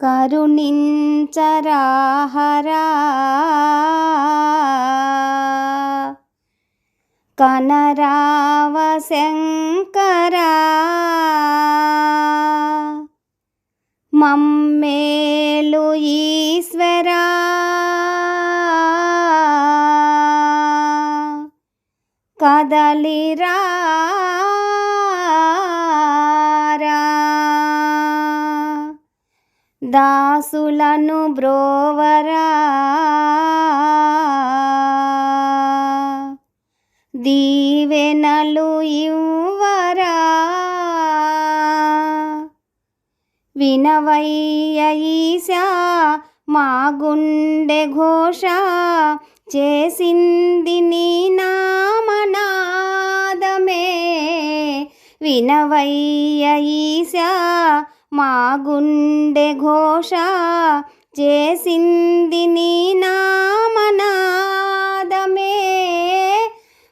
కరుణించరాహరా కనరావ శంకరా మమ్మేలు ఈశ్వరా కదలిరా దాసులను బ్రోవరా. దీవెనలు ఇవ్వరా. వినవయ్యీశా మా గుండె ఘోష చేసింది నీ నామనాదమే. వినవయ్యీశా మా గుండె ఘోష చేసింది నీ నామనాదమే.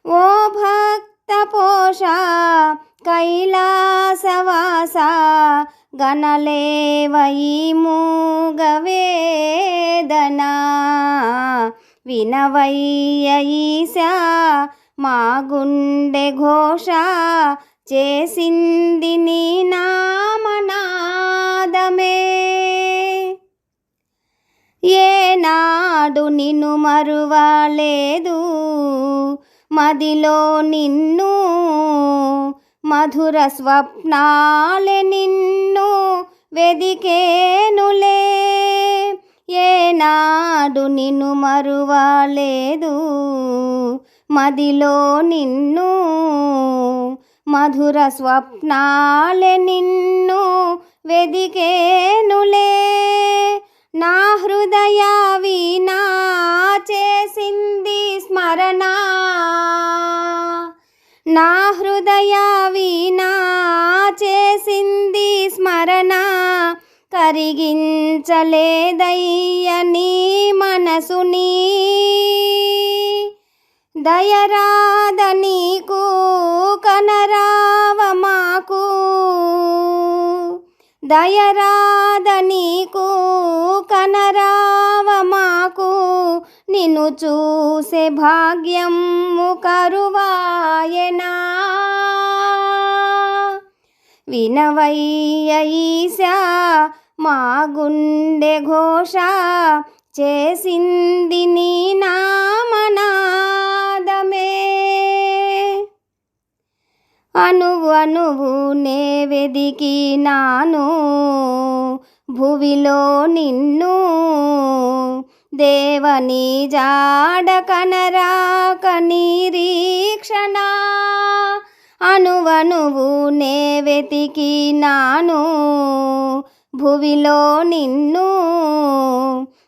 ఓ భక్త పోష కైలాసవాస గణలేవయి మూగవేదనా. వినవయ్య ఈశా మా గుండె ఘోష చేసింది నీ నామనాదమే. ఏనాడు నిన్ను మరువలేదు మదిలో నిన్ను మధుర స్వప్నాలే నిన్ను వెదికేనులే. ఏనాడు నిన్ను మరువలేదు మదిలో నిన్ను మధుర స్వప్నాలే నిన్ను వెదికేనులే. నా హృదయ వీణా చేసింది స్మరణ. నా హృదయ వీణా చేసింది స్మరణ. కరిగించలేదయ్య నీ మనసుని. దయరాద నీకు దయరాద నీకు కనరావ మాకు నిన్ను చూసే భాగ్యము కరువాయనా. వినవయ్యీశా మా గుండె ఘోష చేసింది నీ నామనా. అనువు అనువు నే వెదికి నాను భువిలో నిన్ను దేవని జాడ కనరాక నిరీక్షణ. అనువనువు నే వెతికి నాను భువిలో నిన్ను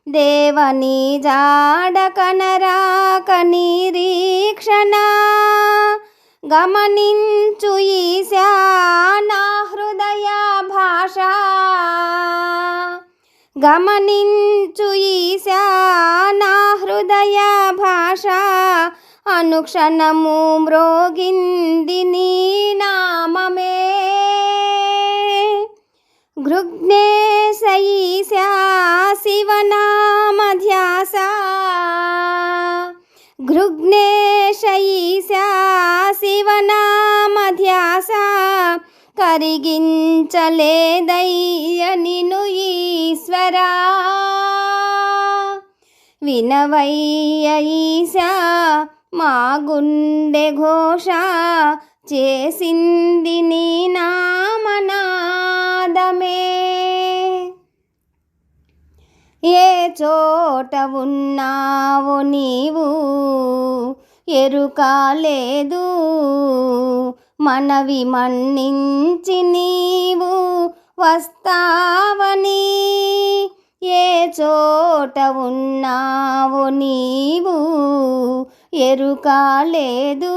దేవని జాడ కనరాక నిరీక్షణ. గమనించు ఈశా నా హృదయ భాష. గమనించు ఈశా నా హృదయ భాష. అనుక్షణము మ్రోగింది నీ నామమే. గృగ్నేశ ఈశా శివనామధ్యాస గృగ్నేశ ఈశా కరిగించలేదయ్య నిను ఈశ్వరా. వినవయ్య ఈశా మా గుండె ఘోష చేసింది నీ నామనాదమే. ఏ చోట ఉన్నావో నీవు ఎరుక లేదు. మనవి మన్నించి నీవు వస్తావని ఏ చోట ఉన్నావు నీవు ఎరుకాలేదు.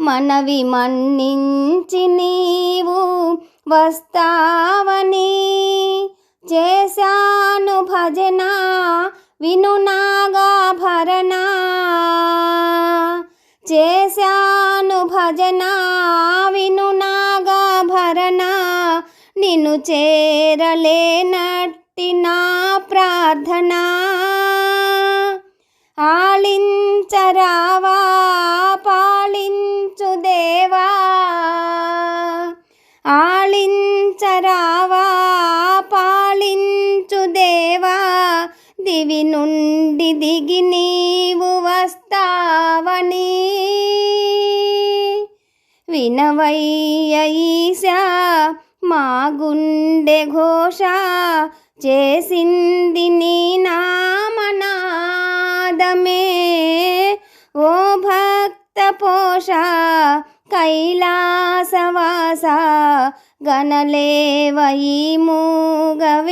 మనవి మన్నించి నీవు వస్తావని చేశాను భజన వినునాగా భరణ. చేశా భజన వినునాగా భరణ నిన్ను చేరలేనట్టి నా ప్రార్థన. ఆళించరావా పాలించు దేవా. ఆళించరావా పాలించు దేవా. దివి నుండి దిగి నీవు వస్తా వినవయ్యీశా మా గుండె ఘోష చేసింది నీ నామనాదమే. ఓ భక్త పోష కైలాసవాస గణలేవయి మూగవేదనా.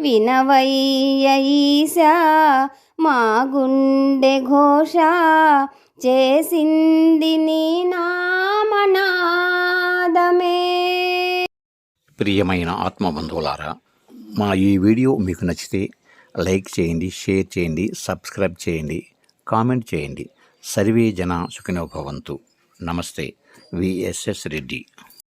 వినవయ్యీశా మా గుండె ఘోష చేసింది నీ నామనాదమే. ప్రియమైన ఆత్మబంధువులారా మా ఈ వీడియో మీకు నచ్చితే లైక్ చేయండి షేర్ చేయండి సబ్స్క్రైబ్ చేయండి కామెంట్ చేయండి. సర్వే జన సుఖినోభవంతు నమస్తే విఎస్ఎస్ రెడ్డి.